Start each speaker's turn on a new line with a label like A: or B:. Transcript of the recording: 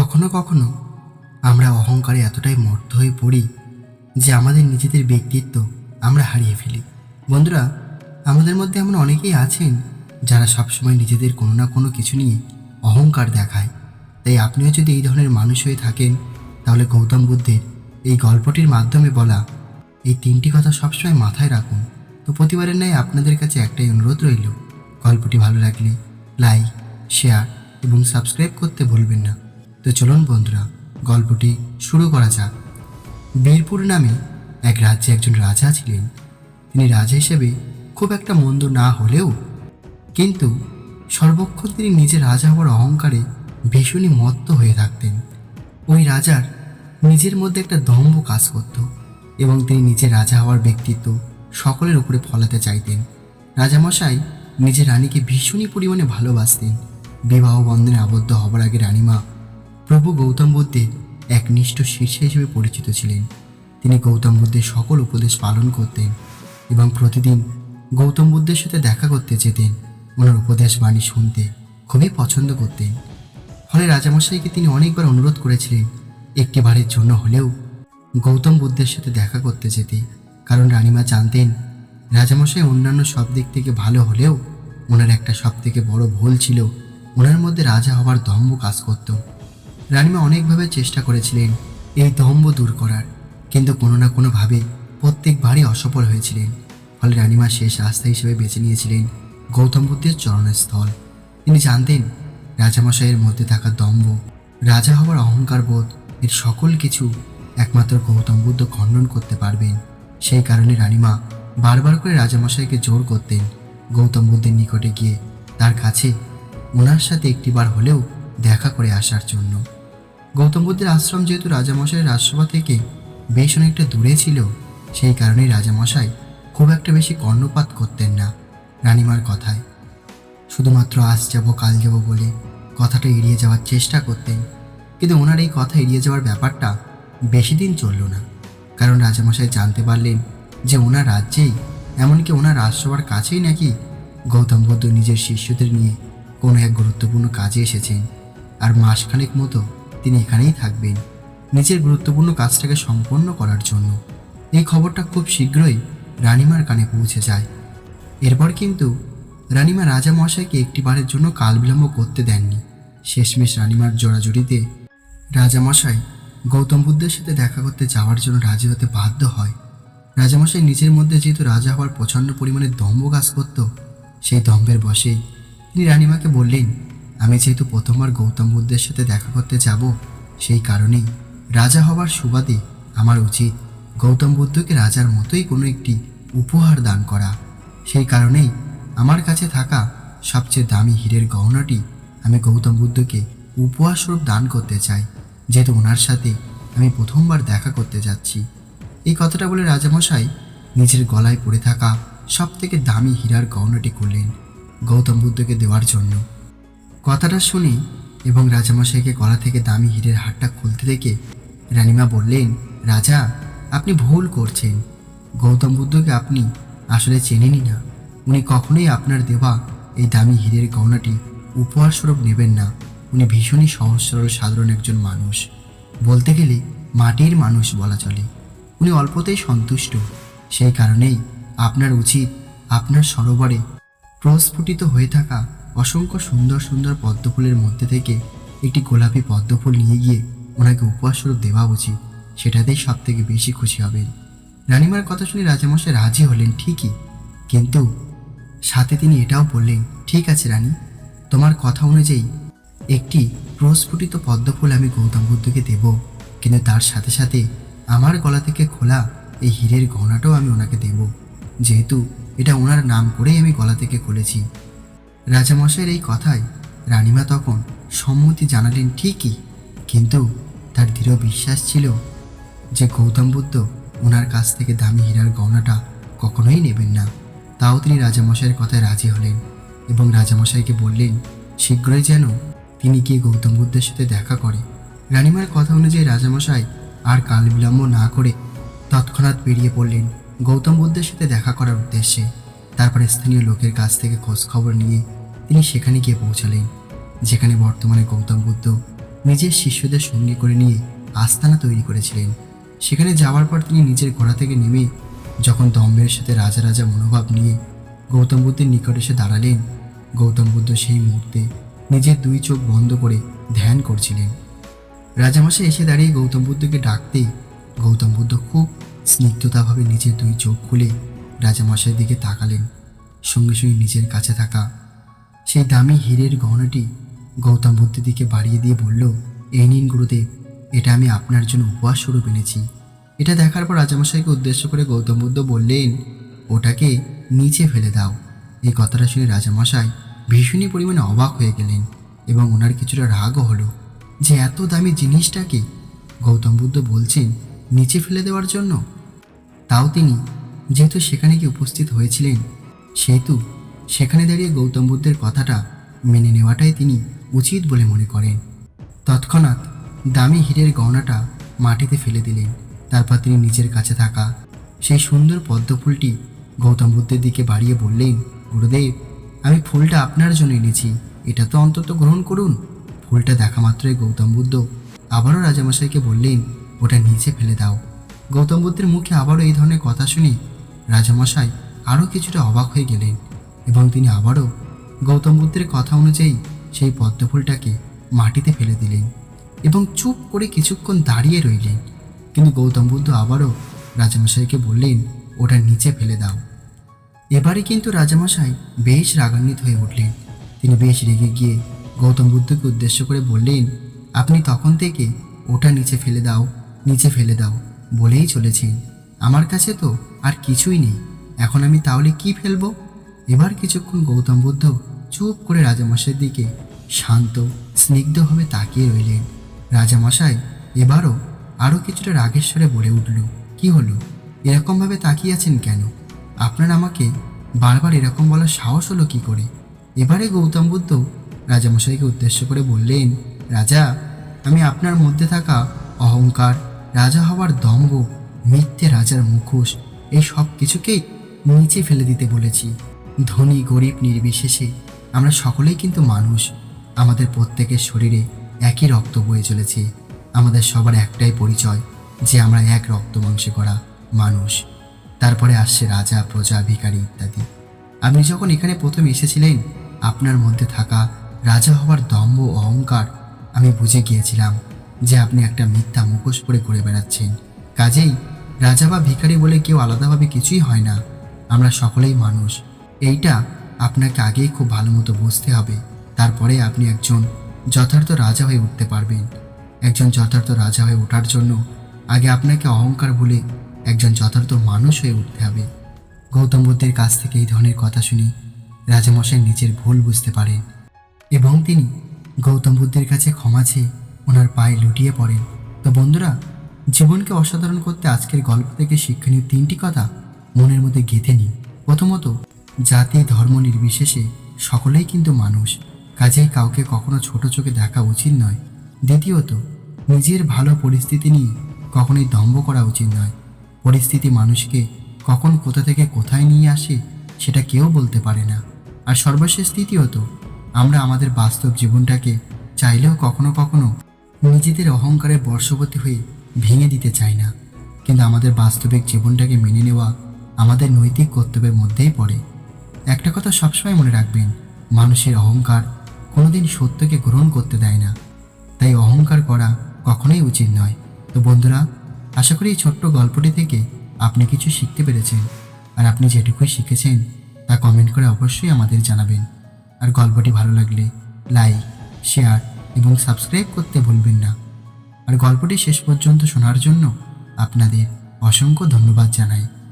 A: কখনো কখনো আমরা অহংকারে এতটাই মর্ত হয়ে পড়ি যে আমাদের নিজেদের ব্যক্তিত্ব আমরা হারিয়ে ফেলি। বন্ধুরা, আমাদের মধ্যে এমন অনেকেই আছেন যারা সবসময় নিজেদের কোনো না কোনো কিছু নিয়ে অহংকার দেখায়। তাই আপনিও যদি এই ধরনের মানুষ হয়ে থাকেন, তাহলে গৌতম বুদ্ধের এই গল্পটির মাধ্যমে বলা এই তিনটি কথা সবসময় মাথায় রাখুন। তো প্রতিবারের ন্যায় আপনাদের কাছে একটাই অনুরোধ রইল, গল্পটি ভালো লাগলে লাইক, শেয়ার এবং সাবস্ক্রাইব করতে ভুলবেন না। তো চলুন বন্ধুরা, গল্পটি শুরু করা যাক। বীরপুর নামে এক রাজ্যে একজন রাজা ছিলেন। তিনি রাজা হিসেবে খুব একটা মন্দ না হলেও, কিন্তু সর্বক্ষণ তিনি নিজে রাজা হওয়ার অহংকারে ভীষণই মত্ত হয়ে থাকতেন। ওই রাজার নিজের মধ্যে একটা দম্ভ কাজ করত এবং তিনি নিজে রাজা হওয়ার ব্যক্তিত্ব সকলের উপরে ফলাতে চাইতেন। রাজামশাই নিজের রানীকে ভীষণই পরিমাণে ভালোবাসতেন। বিবাহ বন্ধনে আবদ্ধ হবার আগে রানীমা প্রভু গৌতম বুদ্ধের এক নিষ্ঠ শীর্ষ হিসেবে পরিচিত ছিলেন। তিনি গৌতম বুদ্ধের সকল উপদেশ পালন করতেন এবং প্রতিদিন গৌতম বুদ্ধের সাথে দেখা করতে যেতেন। ওনার উপদেশ বাণী শুনতে খুবই পছন্দ করতেন। ফলে রাজামশাইকে তিনি অনেকবার অনুরোধ করেছিলেন, একটি বারের জন্য হলেও গৌতম বুদ্ধের সাথে দেখা করতে যেতে। কারণ রানীমা জানতেন, রাজামশাই অন্যান্য সব দিক থেকে ভালো হলেও ওনার একটা সব থেকে বড় ভুল ছিল, ওনার মধ্যে রাজা হওয়ার দম্ভ কাজ করত। রানীমা অনেকভাবে চেষ্টা করেছিলেন এই দম্ভ দূর করার, কিন্তু কোনো না কোনোভাবে প্রত্যেকবারই অসফল হয়েছিলেন। ফলে রানীমা শেষ রাস্তা হিসেবে বেছে নিয়েছিলেন গৌতম বুদ্ধের চরণস্থল। তিনি জানতেন রাজামশাইয়ের মধ্যে থাকা দম্ভ, রাজা হওয়ার অহংকার বোধ, এর সকল কিছু একমাত্র গৌতম বুদ্ধ খণ্ডন করতে পারবেন। সেই কারণে রানীমা বারবার করে রাজামশাইকে জোর করতেন। গৌতম বুদ্ধের নিকটে গিয়ে তার কাছে ওনার সাথে একটিবার হলেও দেখা করে আসার জন্য। গৌতম বুদ্ধের আশ্রম যেহেতু রাজামশাইয়ের রাজসভা থেকে বেশ অনেকটা দূরে ছিল, সেই কারণেই রাজামশাই খুব একটা বেশি কর্ণপাত করতেন না রানীমার কথায়। শুধুমাত্র আজ যাব, কাল যাব বলে কথাটা এড়িয়ে যাওয়ার চেষ্টা করতেন। কিন্তু ওনার এই কথা এড়িয়ে যাওয়ার ব্যাপারটা বেশি দিন চলল না। কারণ রাজামশাই জানতে পারলেন যে ওনার রাজ্যেই, এমনকি ওনার রাজসভার কাছেই নাকি গৌতম বুদ্ধ নিজের শিষ্যদের নিয়ে কোনো এক গুরুত্বপূর্ণ কাজে এসেছেন। আর মাসখানেক মতো তিনি এখানেই থাকবেন। নিজের গুরুত্বপূর্ণ কাজটাকে সম্পন্ন করার জন্য। এই খবরটা খুব শীঘ্রই রানিমার কানে পৌঁছে যায়। এরপর কিন্তু রানিমা রাজা মশাইকে একটি বারের জন্য কাল বিলম্ব করতে দেননি। শেষমেশ রানিমার জোড়াজুড়িতে রাজামশাই গৌতম বুদ্ধের সাথে দেখা করতে যাওয়ার জন্য রাজি হতে বাধ্য হয়। রাজামশাই নিজের মধ্যে যেহেতু রাজা হওয়ার প্রচণ্ড পরিমাণে দম্ভ কাজ করত, সেই দম্ভের বসেই তিনি রানিমাকে বললেন আমি যেহেতু প্রথমবার গৌতম বুদ্ধের সাথে দেখা করতে যাব, সেই কারণেই রাজা হবার সুবাদে আমার উচিত গৌতম বুদ্ধকে রাজার মতোই কোনো একটি উপহার দান করা। সেই কারণেই আমার কাছে থাকা সবচেয়ে দামি হীরের গহনাটি আমি গৌতম বুদ্ধকে উপহার স্বরূপ দান করতে চাই, যেহেতু ওনার সাথে আমি প্রথমবার দেখা করতে যাচ্ছি। এই কথাটা বলে রাজামশাই নিজের গলায় পড়ে থাকা সব থেকে দামি হীরার গহনাটি করলেন গৌতম বুদ্ধকে দেওয়ার জন্য। কথাটা শুনে এবং রাজামশাইকে গলা থেকে দামি হীরের হারটা খুলতে দেখে রানিমা বললেন, রাজা, আপনি ভুল করছেন। গৌতম বুদ্ধকে আপনি আসলে চেনেনই না। উনি কখনোই আপনার দেওয়া এই দামি হীরের গহনাটি উপহার স্বরূপ নেবেন না। উনি ভীষণই সহজ সরল সাধারণ একজন মানুষ। বলতে গেলে মাটির মানুষ বলা চলে। উনি অল্পতেই সন্তুষ্ট। সেই কারণেই আপনার উচিত আপনার সরোবরে প্রস্ফুটিত হয়ে থাকা অসংখ্য সুন্দর সুন্দর পদ্মফুলের মধ্যে থেকে একটি গোলাপি পদ্মফুল নিয়ে গিয়ে ওনাকে উপহার স্বরূপ দেওয়া উচিত। সেটাতেই সব থেকে বেশি খুশি হবেন। রানিমার কথা শুনে রাজামশাই রাজি হলেন ঠিকই। কিন্তু সাথে তিনি এটাও বললেন, ঠিক আছে রানী, তোমার কথা অনুযায়ী একটি প্রস্ফুটিত পদ্মফুল আমি গৌতম বুদ্ধকে দেব। কিন্তু তার সাথে সাথে আমার গলা থেকে খোলা এই হীরের গহনাটাও আমি ওনাকে দেব। যেহেতু এটা ওনার নাম করেই আমি গলা থেকে খুলেছি। রাজামশাইয়ের এই কথায় রানীমা তখন সম্মতি জানালেন ঠিকই, কিন্তু তার দৃঢ় বিশ্বাস ছিল যে গৌতম বুদ্ধ ওনার কাছ থেকে দামি হীরার গহনাটা কখনোই নেবেন না। তাও তিনি রাজামশাইয়ের কথায় রাজি হলেন এবং রাজামশাইকে বললেন, শীঘ্রই যেন তিনি গিয়ে গৌতম বুদ্ধের সাথে দেখা করে। রানীমার কথা অনুযায়ী রাজামশাই আর কাল বিলম্ব না করে তৎক্ষণাৎ বেরিয়ে পড়লেন গৌতম বুদ্ধের সাথে দেখা করার উদ্দেশ্যে। তারপরে স্থানীয় লোকের কাছ থেকে খোঁজ খবর নিয়ে তিনি সেখানে গিয়ে পৌঁছালেন, যেখানে বর্তমানে গৌতম বুদ্ধ নিজের শিষ্যদের সঙ্গে করে নিয়ে আস্তানা তৈরি করেছিলেন। সেখানে যাওয়ার পর তিনি নিজের ঘোড়া থেকে নেমে যখন দম্ভের সাথে রাজা রাজা মনোভাব নিয়ে গৌতম বুদ্ধের নিকট এসে দাঁড়ালেন, গৌতম বুদ্ধ সেই মুহূর্তে নিজের দুই চোখ বন্ধ করে ধ্যান করছিলেন। রাজামশাই এসে দাঁড়িয়ে গৌতম বুদ্ধকে ডাকতে গৌতম বুদ্ধ খুব স্নিগ্ধতাভাবে নিজের দুই চোখ খুলে রাজামশাইয়ের দিকে তাকালেন, সঙ্গে সঙ্গে নিজের কাছে থাকা সেই দামি হীরের গহনাটি গৌতম বুদ্ধের দিকে বাড়িয়ে দিয়ে বলল, এই নিন গুরুদেব, এটা আমি আপনার জন্য উপহার স্বরূপ এনেছি। এটা দেখার পর রাজামশাইকে উদ্দেশ্য করে গৌতম বুদ্ধ বললেন, ওটাকে নিচে ফেলে দাও। এই কথাটা শুনে রাজামশাই ভীষণই পরিমাণে অবাক হয়ে গেলেন এবং ওনার কিছুটা রাগও হলো। যে এত দামি জিনিসটাকে, গৌতম বুদ্ধ বলছেন, নিচে ফেলে দেওয়ার জন্য? তাও তিনি যেহেতু সেখানে কি উপস্থিত হয়েছিলেন, সেহেতু সেখানে দাঁড়িয়ে গৌতম বুদ্ধের কথাটা মেনে নেওয়াটাই তিনি উচিত বলে মনে করেন। তৎক্ষণাৎ দামি হীরের গহনাটা মাটিতে ফেলে দিলেন। তারপর তিনি নিজের কাছে থাকা সেই সুন্দর পদ্ম ফুলটি গৌতম বুদ্ধের দিকে বাড়িয়ে বললেন, গুরুদেব, আমি ফুলটা আপনার জন্য এনেছি। এটা তো অন্তত গ্রহণ করুন। ফুলটা দেখা মাত্রই গৌতম বুদ্ধ আবারও রাজামশাইকে বললেন, ওটা নিচে ফেলে দাও। গৌতম বুদ্ধের মুখে আবারও এই ধরনের কথা শুনে রাজামশাই আরও কিছুটা অবাক হয়ে গেলেন এবং তিনি আবারও গৌতম বুদ্ধের কথা অনুযায়ী সেই পদ্মফুলটাকে মাটিতে ফেলে দিলেন এবং চুপ করে কিছুক্ষণ দাঁড়িয়ে রইলেন। কিন্তু গৌতম বুদ্ধ আবারও রাজামশাইকে বললেন, ওটা নিচে ফেলে দাও। এবারে কিন্তু রাজামশাই বেশ রাগান্বিত হয়ে উঠলেন। তিনি বেশ রেগে গিয়ে গৌতম বুদ্ধকে উদ্দেশ্য করে বললেন, আপনি তখন থেকে ওটা নিচে ফেলে দাও, নিচে ফেলে দাও বলেই চলেছেন। আমার কাছে তো আর কিছুই নেই। এখন আমি তাহলে কি ফেলব? এবার কিছুক্ষণ গৌতম বুদ্ধ চুপ করে রাজামশাইয়ের দিকে শান্ত স্নিগ্ধভাবে তাকিয়ে রইলেন। রাজামশাই এবারও আরও কিছুটা রাগেশ্বরে বলে উঠল, কি হলো? এরকমভাবে তাকিয়ে আছেন কেন? আপনার আমাকে বারবার এরকম বলার সাহস হলো কি করে? এবারে গৌতম বুদ্ধ রাজামশাইকে উদ্দেশ্য করে বললেন, রাজা, আমি আপনার মধ্যে থাকা অহংকার, রাজা হওয়ার দম্ভ মিথ্যে রাজার মুখোশ এই সব কিছুকেই নিচে ফেলে দিতে বলেছি। ধনী, গরিব, নির্বিশেষে আমরা সকলেই কিন্তু মানুষ। আমাদের প্রত্যেকের শরীরে একই রক্ত বয়ে চলেছে। আমাদের সবার একটাই পরিচয় যে আমরা এক রক্ত মাংসে করা মানুষ। তারপরে আসছে রাজা, প্রজা, ভিখারি ইত্যাদি। আপনি যখন এখানে প্রথম এসেছিলেন, আপনার মধ্যে থাকা রাজা হওয়ার দম্ভ অহংকার আমি বুঝে গিয়েছিলাম যে আপনি একটা মিথ্যা মুখোশ পরে ঘুরে বেড়াচ্ছেন। কাজেই রাজা বা ভিখারি বলে কেউ আলাদাভাবে কিছুই হয় না। আমরা সকলেই মানুষ। এইটা আপনাকে আগেই খুব ভালো মতো বুঝতে হবে। তারপরে আপনি একজন যথার্থ রাজা হয়ে উঠতে পারবেন। একজন যথার্থ রাজা হয়ে ওঠার জন্য আগে আপনাকে অহংকার ভুলে একজন যথার্থ মানুষ হয়ে উঠতে হবে। গৌতম বুদ্ধের কাছ থেকে এই ধরনের কথা শুনে রাজামশাই নিজের ভুল বুঝতে পারেন এবং তিনি গৌতম বুদ্ধের কাছে ক্ষমা চেয়ে ওনার পায়ে লুটিয়ে পড়েন। তো বন্ধুরা জীবনকে অসাধারণ করতে আজকের গল্প থেকে শিক্ষণীয় তিনটি কথা মনের মধ্যে গেঁথে নিন। প্রথমত, জাতি, ধর্ম নির্বিশেষে সকলেই কিন্তু মানুষ। কাজেই কাউকে কখনো ছোট চোখে দেখা উচিত নয়। দ্বিতীয়ত, নিজের ভালো পরিস্থিতি নিয়ে কখনোই দম্ভ করা উচিত নয়। পরিস্থিতি মানুষকে কখন কোথা থেকে কোথায় নিয়ে আসে সেটা কেউ বলতে পারে না। আর সর্বশেষ তৃতীয়ত, আমরা আমাদের বাস্তব জীবনটাকে চাইলেও কখনো কখনো নিজেদের অহংকারের বর্ষবর্তী হয়ে ভেঙে দিতে চাই না। কিন্তু আমাদের বাস্তবিক জীবনটাকে মেনে নেওয়া আমাদের নৈতিক কর্তব্যের মধ্যেই পড়ে। একটা কথা সবসময় মনে রাখবেন, মানুষের অহংকার কোনোদিন সত্যকে গ্রহণ করতে দেয় না। তাই অহংকার করা কখনোই উচিত নয়। তো বন্ধুরা, আশা করি এই ছোট্ট গল্পটি থেকে আপনি কিছু শিখতে পেরেছেন। আর আপনি যেটুকুই শিখেছেন, তা কমেন্ট করে অবশ্যই আমাদের জানাবেন। আর গল্পটি ভালো লাগলে লাইক শেয়ার এবং সাবস্ক্রাইব করতে ভুলবেন না। আর গল্পটি শেষ পর্যন্ত শোনার জন্য আপনাদের অসংখ্য ধন্যবাদ জানাই।